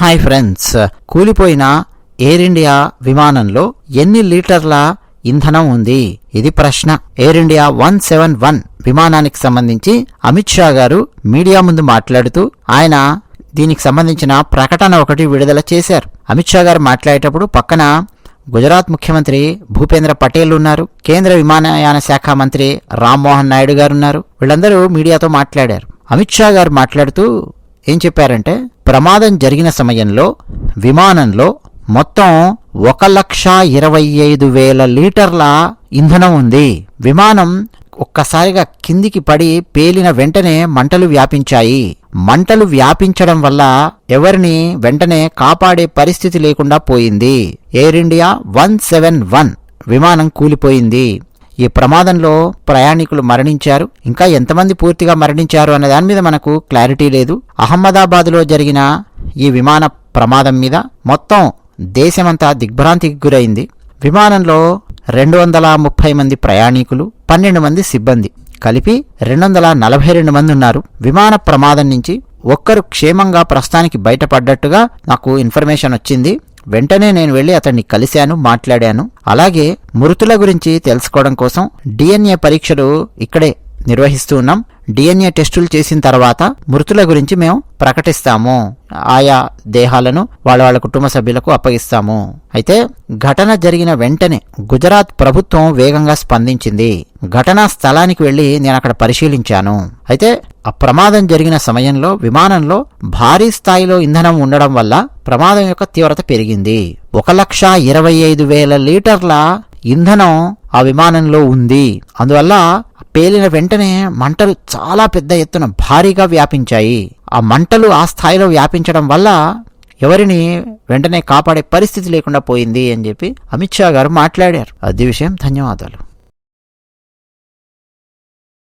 Hi friends కూలిపోయిన air India విమానంలో ఎన్ని లీటర్ల ఇంధనం ఉంది? ఇది ప్రశ్న. Air India one seven one విమానానికి సంబంధించి అమిత్ షా గారు మీడియా ముందు మాట్లాడుతూ ఆయన దీనికి సంబంధించిన ప్రకటన ఒకటి విడుదల చేశారు. అమిత్ షా గారు మాట్లాడేటప్పుడు పక్కన గుజరాత్ ముఖ్యమంత్రి భూపేంద్ర పటేల్ ఉన్నారు. కేంద్ర విమానయాన శాఖ మంత్రి రామ్మోహన్ నాయుడు గారు ఉన్నారు. వీళ్ళందరూ మీడియాతో మాట్లాడారు. అమిత్ షా గారు మాట్లాడుతూ ఏం చెప్పారంటే ప్రమాదం జరిగిన సమయంలో విమానంలో మొత్తం ఒక లక్ష ఇరవై ఐదు వేల లీటర్ల ఇంధనం ఉంది. విమానం ఒక్కసారిగా కిందికి పడి పేలిన వెంటనే మంటలు వ్యాపించాయి. మంటలు వ్యాపించడం వల్ల ఎవరిని వెంటనే కాపాడే పరిస్థితి లేకుండా పోయింది. Air India one seven one విమానం కూలిపోయింది. ఈ ప్రమాదంలో ప్రయాణికులు మరణించారు. ఇంకా ఎంతమంది పూర్తిగా మరణించారు అనే దాని మీద మనకు క్లారిటీ లేదు. అహ్మదాబాద్లో జరిగిన ఈ విమాన ప్రమాదం మీద మొత్తం దేశమంతా దిగ్భ్రాంతికి గురైంది. విమానంలో రెండు వందల ముప్పై మంది ప్రయాణికులు పన్నెండు మంది సిబ్బంది కలిపి రెండు వందల నలభై రెండు మంది ఉన్నారు. విమాన ప్రమాదం నుంచి ఒక్కరు క్షేమంగా ప్రస్తుతానికి బయటపడ్డట్టుగా నాకు ఇన్ఫర్మేషన్ వచ్చింది. వెంటనే నేను వెళ్ళి అతన్ని కలిశాను మాట్లాడాను. అలాగే మృతుల గురించి తెలుసుకోవడం కోసం డిఎన్ఏ పరీక్షలు ఇక్కడే నిర్వహిస్తూ ఉన్నాం. డిఎన్ఏ టెస్టులు చేసిన తర్వాత మృతుల గురించి మేము ప్రకటిస్తాము. ఆయా దేహాలను వాళ్ళ వాళ్ళ కుటుంబ సభ్యులకు అప్పగిస్తాము. అయితే ఘటన జరిగిన వెంటనే గుజరాత్ ప్రభుత్వం వేగంగా స్పందించింది. ఘటనా స్థలానికి వెళ్ళి నేను అక్కడ పరిశీలించాను. అయితే ఆ ప్రమాదం జరిగిన సమయంలో విమానంలో భారీ స్థాయిలో ఇంధనం ఉండడం వల్ల ప్రమాదం యొక్క తీవ్రత పెరిగింది. ఒక లక్ష ఇరవై ఐదు వేల లీటర్ల ఇంధనం ఆ విమానంలో ఉంది. అందువల్ల పేలిన వెంటనే మంటలు చాలా పెద్ద ఎత్తున భారీగా వ్యాపించాయి. ఆ మంటలు ఆ స్థాయిలో వ్యాపించడం వల్ల ఎవరిని వెంటనే కాపాడే పరిస్థితి లేకుండా పోయింది అని చెప్పి అమిత్ షా గారు మాట్లాడారు. అది విషయం ధన్యవాదాలు.